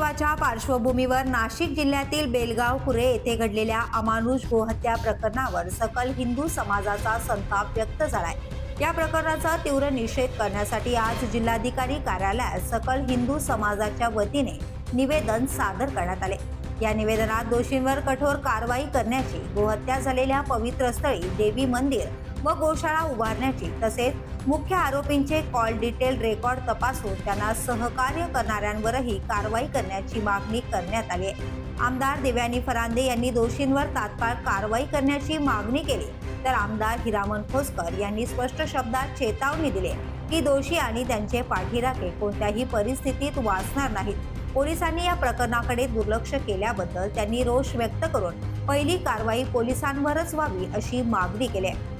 महोत्सवाच्या पार्श्वभूमीवर नाशिक जिल्ह्यातील बेलगाव खुरे येथे घडलेल्या अमानुष गोहत्या प्रकरणावर सकल हिंदू समाजाचा संताप व्यक्त झालाय. या प्रकरणाचा तीव्र निषेध करण्यासाठी आज जिल्हाधिकारी कार्यालयात सकल हिंदू समाजाच्या वतीने निवेदन सादर करण्यात आले. या निवेदनात दोषींवर कठोर कारवाई करण्याची गोहत्या झालेल्या पवित्र स्थळी देवी मंदिर व गोशाळा उभारण्याची तसेच मुख्य आरोपींचे कॉल डिटेल रेकॉर्ड तपासून त्यांना सहकार्य करणाऱ्यांवरही कारवाई करण्याची मागणी करण्यात आली. आहे आमदार देव्यानी फरांदे यांनी दोषींवर तात्काळ कारवाई करण्याची मागणी केली. तर आमदार हिरामन खोसकर यांनी स्पष्ट शब्दात चेतावणी दिली की दोषी आणि त्यांचे पाठीराखे कोणत्याही परिस्थितीत वाचणार नाहीत. पोलिसांनी या प्रकरणाकडे दुर्लक्ष केल्याबद्दल त्यांनी रोष व्यक्त करून पहिली कारवाई पोलिसांवरच व्हावी अशी मागणी केली.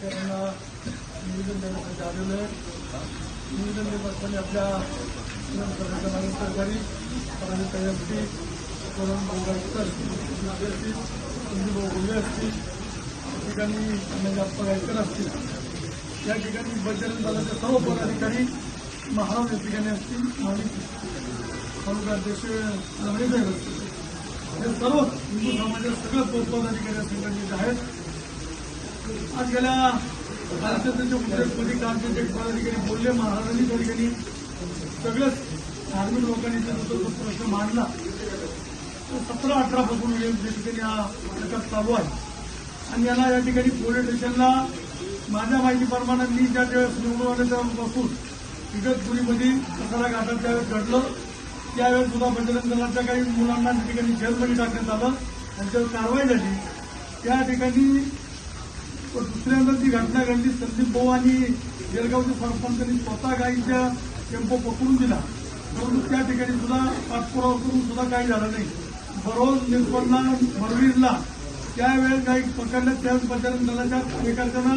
त्यांना निवेदन देण्यासाठी आलेलं आहे. निवेदन देत असताना आपल्या सरकारी पराजित असतील असतील संजूभाऊ असतील त्या ठिकाणी म्हणजे गायकर असतील. या ठिकाणी बजरंग दलाचे सर्व पदाधिकारी महाराज या ठिकाणी असतील तालुका अध्यक्ष लंगडेसाहेब असतील हे सर्व हिंदू समाजाचे सगळे पदाधिकारी या संघटनेचे आहेत. आज गेल्या भारताच्या मुख्यमंत्री कालचे ठिकाणी पदाधिकारी बोलले महाराजांनी त्या ठिकाणी सगळंच धार्मिक लोकांनी जो प्रश्न मांडला. तो सतरा अठरा पासून या ठिकाणी हा प्रकार चालू आहे. आणि याला या ठिकाणी पोलीस स्टेशनला माझ्या माहितीप्रमाणे मी ज्या वेळेस निवडून आले इगतपुरीमध्ये कसारा घाटात त्यावेळेस घडलं त्यावेळेस सुद्धा बजरंग दलाच्या काही मुलांना त्या ठिकाणी जेलमध्ये टाकण्यात आलं. आणि त्यावर कारवाई झाली. त्या ठिकाणी पण दुसऱ्यांदा जी घटना घडली संदीप भाऊ आणि जळगावच्या सरपंचांनी स्वतः गाईच्या टेम्पो पकडून दिला. परंतु त्या ठिकाणी सुद्धा पाठपुरावा करून सुद्धा काही झालं नाही. बरोज निर्पन्ना मरवीरला त्यावेळेस गाई पकडल्या त्याच बजरंग दलाच्या कार्यकर्त्यांना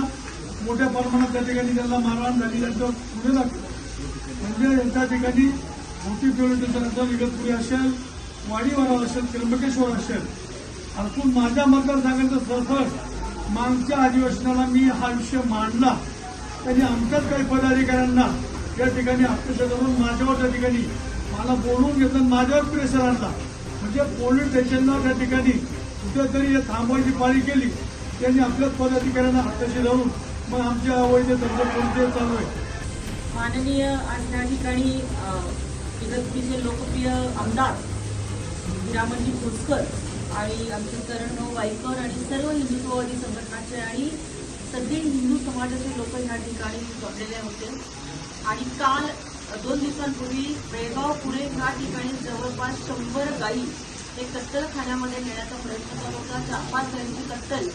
मोठ्या प्रमाणात त्या ठिकाणी त्यांना मारहाण झाली त्यांच्यावर पुढे लागलं म्हणजे त्या ठिकाणी मोठी पिळून असेल इगतपुरी असेल वाडीवाडा असेल त्र्यंबकेश्वर असेल. अर्थून माझ्या मतदारसंघाचं सरसर मागच्या अधिवेशनाला मी हा विषय मांडला. त्यांनी आमच्याच काही पदाधिकाऱ्यांना त्या ठिकाणी हस्तक्षेप करून माझ्यावर त्या ठिकाणी मला बोलवून घेतलं माझ्यावर प्रेशर आणला. म्हणजे पोलीस स्टेशनला त्या ठिकाणी कुठेतरी हे थांबवायची पाळी केली त्यांनी आपल्याच पदाधिकाऱ्यांना हाताशी लावून मग आमच्या अवैध धंदे कोणते चालू आहे. माननीय आणि त्या ठिकाणी अ, लोकप्रिय आमदार हिरामणजी खोसकर आणि आमचे करण वाईकर आणि सर्व हिंदुत्ववादी संघटनाचे आणि सगळे हिंदू समाजाचे लोक ह्या ठिकाणी जमलेले होते. आणि काल दोन दिवसांपूर्वी बेळगाव पुणे ह्या ठिकाणी जवळपास शंभर गायी हे कत्तलखान्यामध्ये नेण्याचा प्रयत्न करत होता. चार पाच गायींची कत्तल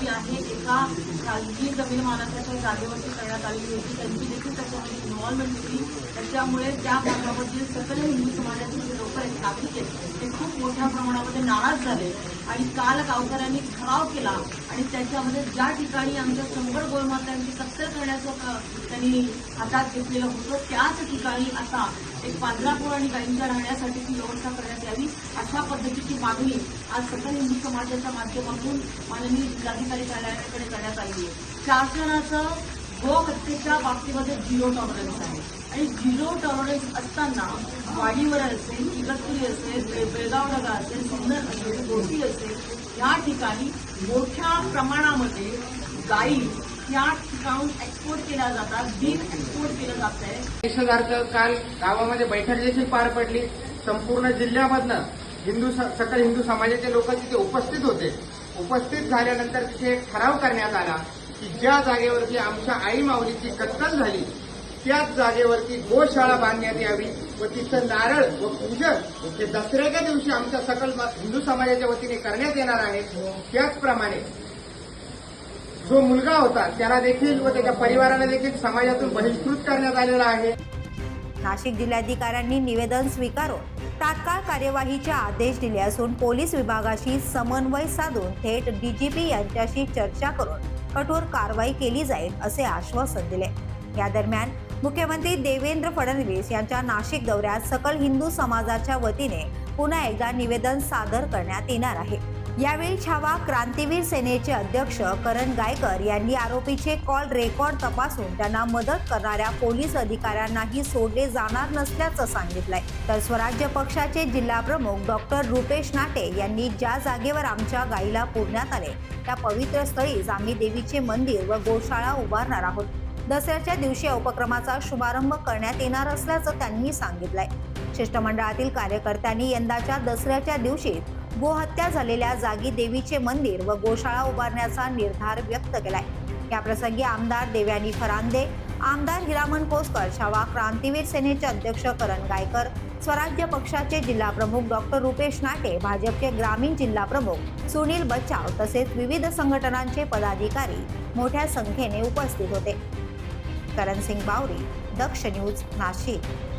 जी आहे एका खाजगी जमीन मालकाच्या जागेवरती करण्यात आलेली होती. त्यांची देखील त्याच्यामध्ये इन्व्हॉल्वमेंट होती. त्याच्यामुळे त्या भागामधील सकल हिंदू समाजातील जे लोक आहेत नागरिक आहेत ते खूप मोठ्या प्रमाणामध्ये नाराज झाले आणि काल गावकऱ्यांनी ठराव केला आणि त्याच्यामध्ये ज्या ठिकाणी आमच्या शंभर गोलमात्यांची कत्तल करण्याचं त्यांनी हातात घेतलेलं होतं त्याच ठिकाणी आता एक पांढरापूर आणि गाईंच्या राहण्यासाठीची व्यवस्था करण्यात यावी अशा पद्धतीची मागणी आज सकल हिंदू समाजाच्या माध्यमातून माननीय जिल्हाधिकारी कार्यालयाकडे करण्यात आली आहे. शासनाचं गो हत्येच्या बाबतीमध्ये झिरो टॉलरन्स आहे. आणि झिरो टॉलरन्स असताना वाडीवर असेल इगतपुरी असेल बेळगाव नगर असेल सुंदर असेल गोटी असेल या ठिकाणी मोठ्या प्रमाणामध्ये गायी या ठिकाणून एक्सपोर्ट केल्या जातात बीफ एक्सपोर्ट केलं जात आहे. देशासारख काल गावामध्ये बैठक देखील पार पडली. संपूर्ण जिल्ह्यामधनं हिंदू स- सकल हिंदू समाजाचे लोक तिथे उपस्थित होते. उपस्थित झाल्यानंतर तिथे ठराव करण्यात आला. की ज्या जागेवरती आमच्या आई माऊलीची कत्तल झाली त्याच जागेवरती गोशाळा बांधण्यात यावी व तिथं नारळ व पूजन हे दसऱ्याच्या दिवशी आमच्या सकल हिंदू समाजाच्या वतीने करण्यात येणार आहे. त्याचप्रमाणे जो मुलगा होता त्याला देखील व त्याच्या परिवाराला देखील समाजातून बहिष्कृत करण्यात आलेला आहे. नाशिक जिल्हाधिकाऱ्यांनी निवेदन स्वीकारून तात्काळ कार्यवाहीचे आदेश दिले असून पोलीस विभागाशी समन्वय साधून थेट डीजीपी यांच्याशी चर्चा करून कठोर कारवाई केली जाईल असे आश्वासन दिले. या दरम्यान मुख्यमंत्री देवेंद्र फडणवीस यांच्या नाशिक दौऱ्यात सकल हिंदू समाजाच्या वतीने पुन्हा एकदा निवेदन सादर करण्यात येणार आहे. यावेळी छावा क्रांतीवीर सेनेचे अध्यक्ष करण गायकर यांनी आरोपीचे कॉल रेकॉर्ड तपासून त्यांना मदत करणाऱ्या पोलीस अधिकाऱ्यांनाही सोडले जाणार नसल्याचं सांगितलंय. तर स्वराज्य पक्षाचे जिल्हा प्रमुख डॉक्टर रुपेश नाटे यांनी ज्या जागेवर आमच्या गाईला पुरण्यात आले त्या पवित्र स्थळीच आम्ही देवीचे मंदिर व गोशाळा उभारणार आहोत. दसऱ्याच्या दिवशी या उपक्रमाचा शुभारंभ करण्यात येणार असल्याचं त्यांनी सांगितलंय. शिष्टमंडळातील कार्यकर्त्यांनी यंदाच्या दसऱ्याच्या दिवशी गोहत्या झालेल्या जागी देवीचे मंदिर व गोशाळा उभारण्याचा निर्धार व्यक्त केलाय. याप्रसंगी आमदार देवयानी फरांदे आमदार हिरामन कोसकर छावा क्रांतीवीर सेनेचे अध्यक्ष करण गायकर स्वराज्य पक्षाचे जिल्हा प्रमुख डॉक्टर रुपेश नाटे भाजपचे ग्रामीण जिल्हा प्रमुख सुनील बच्चाव तसेच विविध संघटनांचे पदाधिकारी मोठ्या संख्येने उपस्थित होते. करण सिंग बावरी दक्ष न्यूज नाशिक.